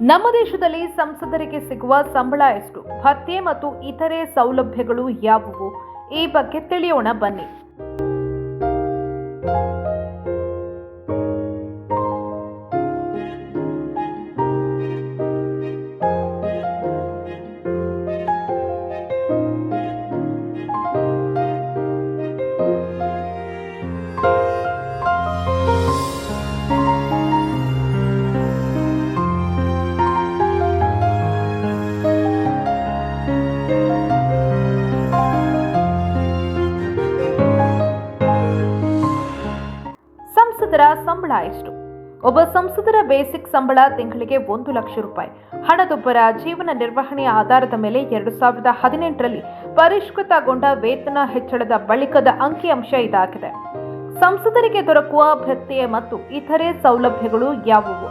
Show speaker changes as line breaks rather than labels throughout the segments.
ನಮ್ಮ ದೇಶದಲ್ಲಿ ಸಂಸದರಿಗೆ ಸಿಗುವ ಸಂಬಳ ಎಷ್ಟು? ಭತ್ಯೆ ಮತ್ತು ಇತರೆ ಸೌಲಭ್ಯಗಳು ಯಾವುವು? ಈ ಬಗ್ಗೆ ತಿಳಿಯೋಣ ಬನ್ನಿ. ಎಷ್ಟು ಒಬ್ಬ ಸಂಸದರ ಬೇಸಿಕ್ ಸಂಬಳ ತಿಂಗಳಿಗೆ ಒಂದು ಲಕ್ಷ ರೂಪಾಯಿ. ಹಣದುಬ್ಬರ ಜೀವನ ನಿರ್ವಹಣೆಯ ಆಧಾರದ ಮೇಲೆ ಎರಡು ಸಾವಿರದ ಹದಿನೆಂಟರಲ್ಲಿ ಪರಿಷ್ಕೃತಗೊಂಡ ವೇತನ ಹೆಚ್ಚಳದ ಬಳಿಕದ ಅಂಕಿಅಂಶ ಇದಾಗಿದೆ. ಸಂಸದರಿಗೆ ದೊರಕುವ ಭತ್ಯೆ ಮತ್ತು ಇತರೆ ಸೌಲಭ್ಯಗಳು ಯಾವುವು?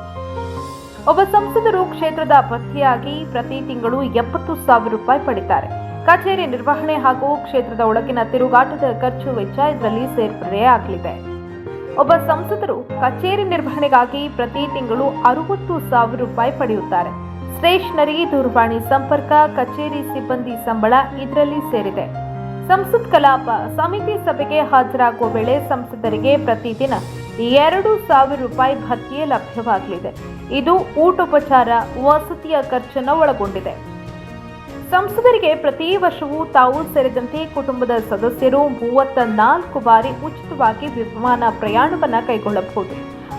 ಒಬ್ಬ ಸಂಸದರು ಕ್ಷೇತ್ರದ ಭತ್ಯೆಯಾಗಿ ಪ್ರತಿ ತಿಂಗಳು ಎಪ್ಪತ್ತು ಸಾವಿರ ರೂಪಾಯಿ ಪಡಿತಾರೆ. ಕಚೇರಿ ನಿರ್ವಹಣೆ ಹಾಗೂ ಕ್ಷೇತ್ರದ ಒಳಗಿನ ತಿರುಗಾಟದ ಖರ್ಚು ವೆಚ್ಚ ಇದರಲ್ಲಿ ಸೇರ್ಪಡೆಯಾಗಲಿದೆ. ಒಬ್ಬ ಸಂಸದರು ಕಚೇರಿ ನಿರ್ವಹಣೆಗಾಗಿ ಪ್ರತಿ ತಿಂಗಳು ಅರವತ್ತು ಸಾವಿರ ರೂಪಾಯಿ ಪಡೆಯುತ್ತಾರೆ. ಸ್ಟೇಷನರಿ ದೂರವಾಣಿ ಸಂಪರ್ಕ, ಕಚೇರಿ ಸಿಬ್ಬಂದಿ ಸಂಬಳ ಇದರಲ್ಲಿ ಸೇರಿದೆ. ಸಂಸತ್ ಕಲಾಪ ಸಮಿತಿ ಸಭೆಗೆ ಹಾಜರಾಗುವ ವೇಳೆ ಸಂಸದರಿಗೆ ಪ್ರತಿದಿನ ಎರಡು ಸಾವಿರ ರೂಪಾಯಿ ಭತ್ಯೆ ಲಭ್ಯವಾಗಲಿದೆ. ಇದು ಊಟೋಪಚಾರ, ವಸತಿಯ ಖರ್ಚನ್ನು ಒಳಗೊಂಡಿದೆ. ಸಂಸದರಿಗೆ ಪ್ರತಿ ವರ್ಷವೂ ತಾವು ಸೇರಿದಂತೆ ಕುಟುಂಬದ ಸದಸ್ಯರು ಮೂವತ್ತ ನಾಲ್ಕು ಬಾರಿ ಉಚಿತವಾಗಿ ವಿಮಾನ ಪ್ರಯಾಣವನ್ನು ಕೈಗೊಳ್ಳಬಹುದು.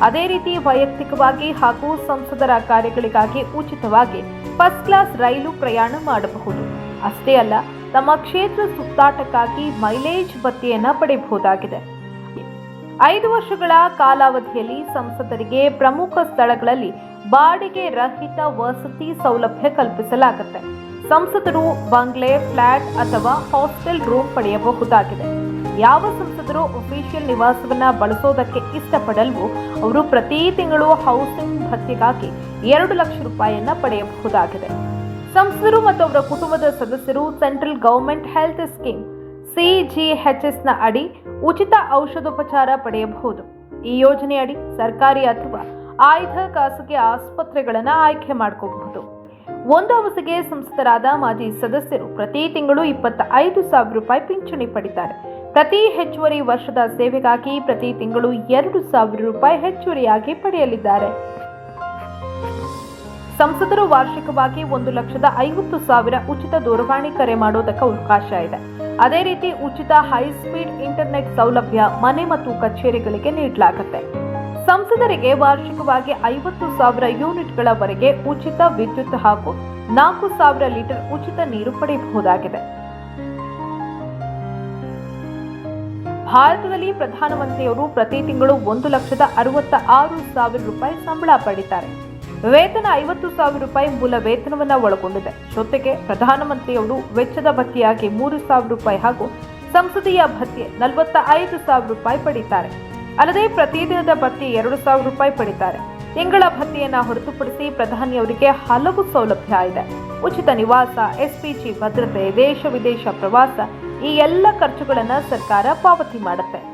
ಅದೇ ರೀತಿ ವೈಯಕ್ತಿಕವಾಗಿ ಹಾಗೂ ಸಂಸದರ ಕಾರ್ಯಗಳಿಗಾಗಿ ಉಚಿತವಾಗಿ ಫಸ್ಟ್ ಕ್ಲಾಸ್ ರೈಲು ಪ್ರಯಾಣ ಮಾಡಬಹುದು. ಅಷ್ಟೇ ಅಲ್ಲ ತಮ್ಮ ಕ್ಷೇತ್ರ ಸುತ್ತಾಟಕ್ಕಾಗಿ ಮೈಲೇಜ್ ಭತ್ಯೆಯನ್ನು ಪಡೆಯಬಹುದಾಗಿದೆ. ಐದು ವರ್ಷಗಳ ಕಾಲಾವಧಿಯಲ್ಲಿ ಸಂಸದರಿಗೆ ಪ್ರಮುಖ ಸ್ಥಳಗಳಲ್ಲಿ ಬಾಡಿಗೆ ರಹಿತ ವಸತಿ ಸೌಲಭ್ಯ ಕಲ್ಪಿಸಲಾಗುತ್ತೆ. ಸಂಸದರು ಬಂಗ್ಲೆ, ಫ್ಲಾಟ್ ಅಥವಾ ಹಾಸ್ಟೆಲ್ ರೂಮ್ ಪಡೆಯಬಹುದಾಗಿದೆ. ಯಾವ ಸಂಸದರು ಒಫಿಷಿಯಲ್ ನಿವಾಸವನ್ನ ಬಳಸೋದಕ್ಕೆ ಇಷ್ಟಪಡಲ್ವೋ, ಅವರು ಪ್ರತಿ ತಿಂಗಳು ಹೌಸಿಂಗ್ ಭತ್ಯೆಗಾಗಿ ಎರಡು ಲಕ್ಷ ರೂಪಾಯಿಯನ್ನು ಪಡೆಯಬಹುದಾಗಿದೆ. ಸಂಸದರು ಮತ್ತು ಅವರ ಕುಟುಂಬದ ಸದಸ್ಯರು ಸೆಂಟ್ರಲ್ ಗೌರ್ಮೆಂಟ್ ಹೆಲ್ತ್ ಸ್ಕೀಮ್ ಸಿಜಿಎಚ್ಎಸ್ನ ಅಡಿ ಉಚಿತ ಔಷಧೋಪಚಾರ ಪಡೆಯಬಹುದು. ಈ ಯೋಜನೆಯಡಿ ಸರ್ಕಾರಿ ಅಥವಾ ಆಯ್ದ ಖಾಸಗಿ ಆಸ್ಪತ್ರೆಗಳನ್ನು ಆಯ್ಕೆ ಮಾಡ್ಕೋಬಹುದು. ಒಂದು ಅವಧಿಗೆ ಸಂಸದರಾದ ಮಾಜಿ ಸದಸ್ಯರು ಪ್ರತಿ ತಿಂಗಳು ಇಪ್ಪತ್ತ ಐದು ಸಾವಿರ ರೂಪಾಯಿ ಪಿಂಚಣಿ ಪಡಿತಾರೆ. ಪ್ರತಿ ಹೆಚ್ಚುವರಿ ವರ್ಷದ ಸೇವೆಗಾಗಿ ಪ್ರತಿ ತಿಂಗಳು ಎರಡು ಸಾವಿರ ರೂಪಾಯಿ ಹೆಚ್ಚುವರಿಯಾಗಿ ಪಡೆಯಲಿದ್ದಾರೆ. ಸಂಸದರು ವಾರ್ಷಿಕವಾಗಿ ಒಂದು ಲಕ್ಷದ ಐವತ್ತು ಸಾವಿರ ಉಚಿತ ದೂರವಾಣಿ ಕರೆ ಮಾಡೋದಕ್ಕೆ ಅವಕಾಶ ಇದೆ. ಅದೇ ರೀತಿ ಉಚಿತ ಹೈ ಸ್ಪೀಡ್ ಇಂಟರ್ನೆಟ್ ಸೌಲಭ್ಯ ಮನೆ ಮತ್ತು ಕಚೇರಿಗಳಿಗೆ ನೀಡಲಾಗುತ್ತೆ. ಸಂಸದರಿಗೆ ವಾರ್ಷಿಕವಾಗಿ ಐವತ್ತು ಸಾವಿರ ಯೂನಿಟ್ಗಳವರೆಗೆ ಉಚಿತ ವಿದ್ಯುತ್ ಹಾಗೂ ನಾಲ್ಕು ಸಾವಿರ ಲೀಟರ್ ಉಚಿತ ನೀರು ಪಡೆಯಬಹುದಾಗಿದೆ. ಭಾರತದಲ್ಲಿ ಪ್ರಧಾನಮಂತ್ರಿಯವರು ಪ್ರತಿ ತಿಂಗಳು ಒಂದು ಲಕ್ಷದ ಅರವತ್ತ ಆರು ಸಾವಿರ ರೂಪಾಯಿ ಸಂಬಳ ಪಡಿತಾರೆ. ವೇತನ ಐವತ್ತು ಸಾವಿರ ರೂಪಾಯಿ ಮೂಲ ವೇತನವನ್ನು ಒಳಗೊಂಡಿದೆ. ಜೊತೆಗೆ ಪ್ರಧಾನಮಂತ್ರಿಯವರು ವೆಚ್ಚದ ಭತ್ಯೆಯಾಗಿ ಮೂರು ಸಾವಿರ ರೂಪಾಯಿ ಹಾಗೂ ಸಂಸದೀಯ ಭತ್ಯೆ ನಲವತ್ತ ಐದು ಸಾವಿರ ರೂಪಾಯಿ ಪಡಿತಾರೆ. ಅಲ್ಲದೆ ಪ್ರತಿದಿನದ ಭತ್ಯೆ ಎರಡು ಸಾವಿರ ರೂಪಾಯಿ ಪಡಿತಾರೆ. ತಿಂಗಳ ಭತ್ಯೆಯನ್ನ ಹೊರತುಪಡಿಸಿ ಪ್ರಧಾನಿಯವರಿಗೆ ಹಲವು ಸೌಲಭ್ಯ ಇದೆ. ಉಚಿತ ನಿವಾಸ, ಎಸ್ಪಿಜಿ ಭದ್ರತೆ, ದೇಶ ವಿದೇಶ ಪ್ರವಾಸ ಈ ಎಲ್ಲ ಖರ್ಚುಗಳನ್ನು ಸರ್ಕಾರ ಪಾವತಿ ಮಾಡುತ್ತೆ.